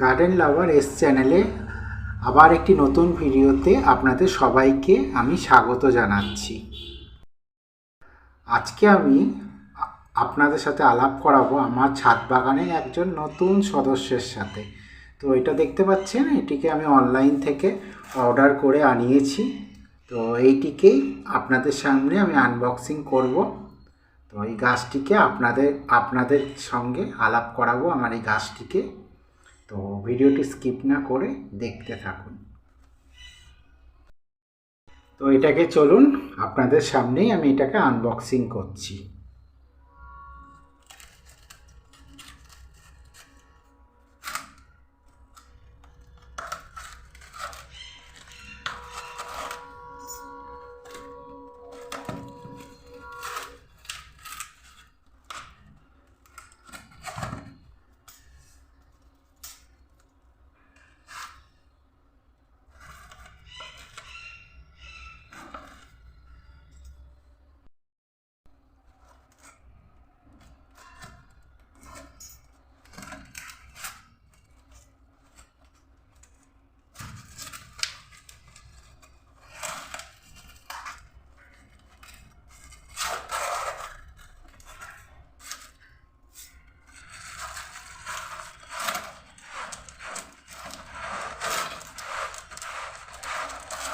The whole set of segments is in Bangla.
গার্ডেন লাভার এস চ্যানেলে আবার একটি নতুন ভিডিওতে আপনাদের সবাইকে আমি স্বাগত জানাচ্ছি। আজকে আমি আপনাদের সাথে আলাপ করাবো আমার ছাদ বাগানের একজন নতুন সদস্যের সাথে। তো এটা দেখতে পাচ্ছেন, এটিকে আমি অনলাইন থেকে অর্ডার করে আনিয়েছি। তো এইটিকেই আপনাদের সামনে আমি আনবক্সিং করব। তো এই গাছটিকে আপনাদের আপনাদের সঙ্গে আলাপ করাবো, আমার এই গাছটিকে। তো ভিডিওটি স্কিপ না করে দেখতে থাকুন। তো এটাকে চলুন, আপনাদের সামনেই আমি এটাকে আনবক্সিং করছি।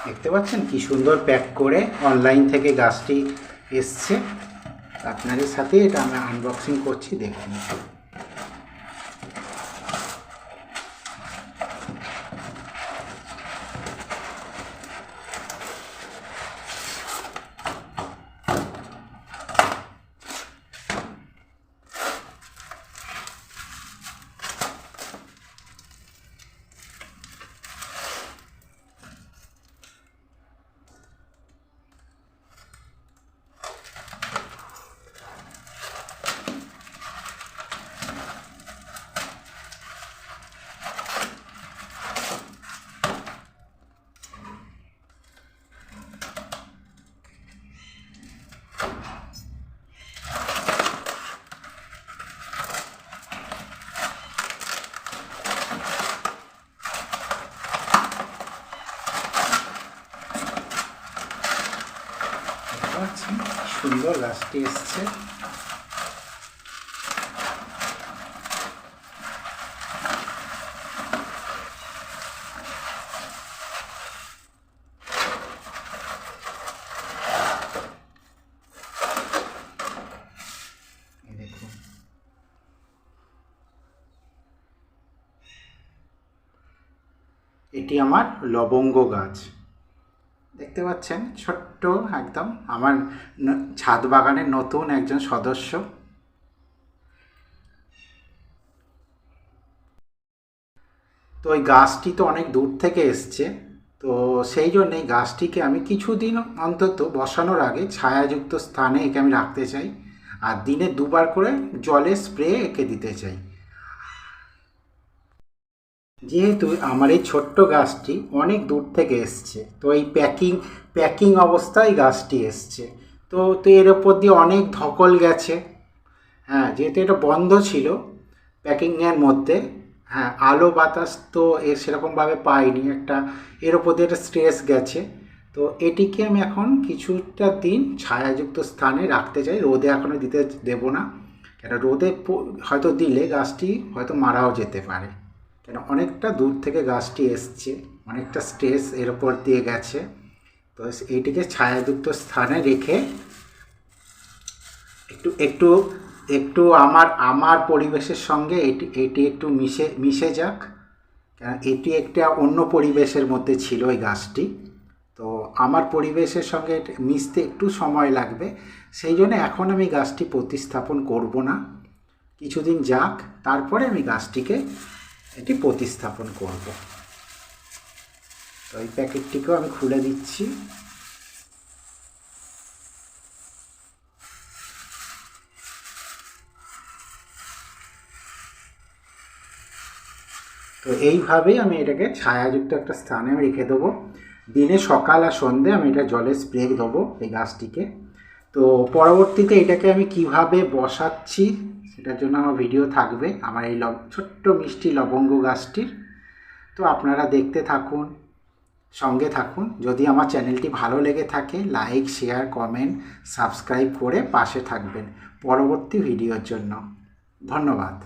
দেখতে পাচ্ছেন কি সুন্দর প্যাক করে অনলাইন থেকে গাছটি এসছে। আপনাদের সাথে এটা আমরা আনবক্সিং করছি, দেখুন। কি সুন্দর গাছটি এসছে। এটি আমার লবঙ্গ গাছ। দেখতে পাচ্ছেন, ছোট্ট একদম আমার ছাদ বাগানের নতুন একজন সদস্য। তো ওই গাছটি তো অনেক দূর থেকে এসছে, তো সেই জন্য গাছটিকে আমি কিছুদিন অন্তত বসানোর আগে ছায়াযুক্ত স্থানে একে আমি রাখতে চাই, আর দিনে দুবার করে জলে স্প্রে একে দিতে চাই। যেহেতু আমার এই ছোট্ট গাছটি অনেক দূর থেকে এসছে, তো এই প্যাকিং প্যাকিং অবস্থায় গাছটি এসছে। তো তো এর ওপর দিয়ে অনেক ধকল গেছে। হ্যাঁ যেহেতু এটা বন্ধ ছিল প্যাকিংয়ের মধ্যে হ্যাঁ আলো বাতাস তো এ সেরকমভাবে পাইনি, একটা এর ওপর দিয়ে একটা স্ট্রেস গেছে। তো এটিকে আমি এখন কিছুটা দিন ছায়াযুক্ত স্থানে রাখতে চাই। রোদে এখনও দিতে দেব না, কেন রোদে হয়তো দিলে গাছটি হয়তো মারাও যেতে পারে। কেন অনেকটা দূর থেকে গাছটি এসছে, অনেকটা স্ট্রেস এর ওপর দিয়ে গেছে। তো এইটিকে ছায়াযুক্ত স্থানে রেখে একটু একটু একটু আমার আমার পরিবেশের সঙ্গে এটি এটি একটু মিশে মিশে যাক। কেন এটি একটা অন্য পরিবেশের মধ্যে ছিল এই গাছটি। তো আমার পরিবেশের সঙ্গে মিশতে একটু সময় লাগবে। সেই জন্য এখন আমি গাছটি প্রতিস্থাপন করব না। কিছুদিন যাক, তারপরে আমি গাছটিকে এটি প্রতিস্থাপন করব। তো এই প্যাকেটটিকেও আমি খুলে দিচ্ছি। তো এইভাবেই আমি এটাকে ছায়াযুক্ত একটা স্থানে আমি রেখে দেবো। দিনে সকাল আর সন্ধে আমি এটা জলে স্প্রে দেবো এই গাছটিকে। তো পরবর্তীতে এটাকে আমি কীভাবে বসাচ্ছি সেটার জন্য আমার ভিডিও থাকবে, আমার এই ছোট্ট মিষ্টি লবঙ্গ গাছটির। তো আপনারা দেখতে থাকুন, সঙ্গে থাকুন। যদি আমার চ্যানেলটি ভালো লেগে থাকে লাইক শেয়ার কমেন্ট সাবস্ক্রাইব করে পাশে থাকবেন পরবর্তী ভিডিওর জন্য। ধন্যবাদ।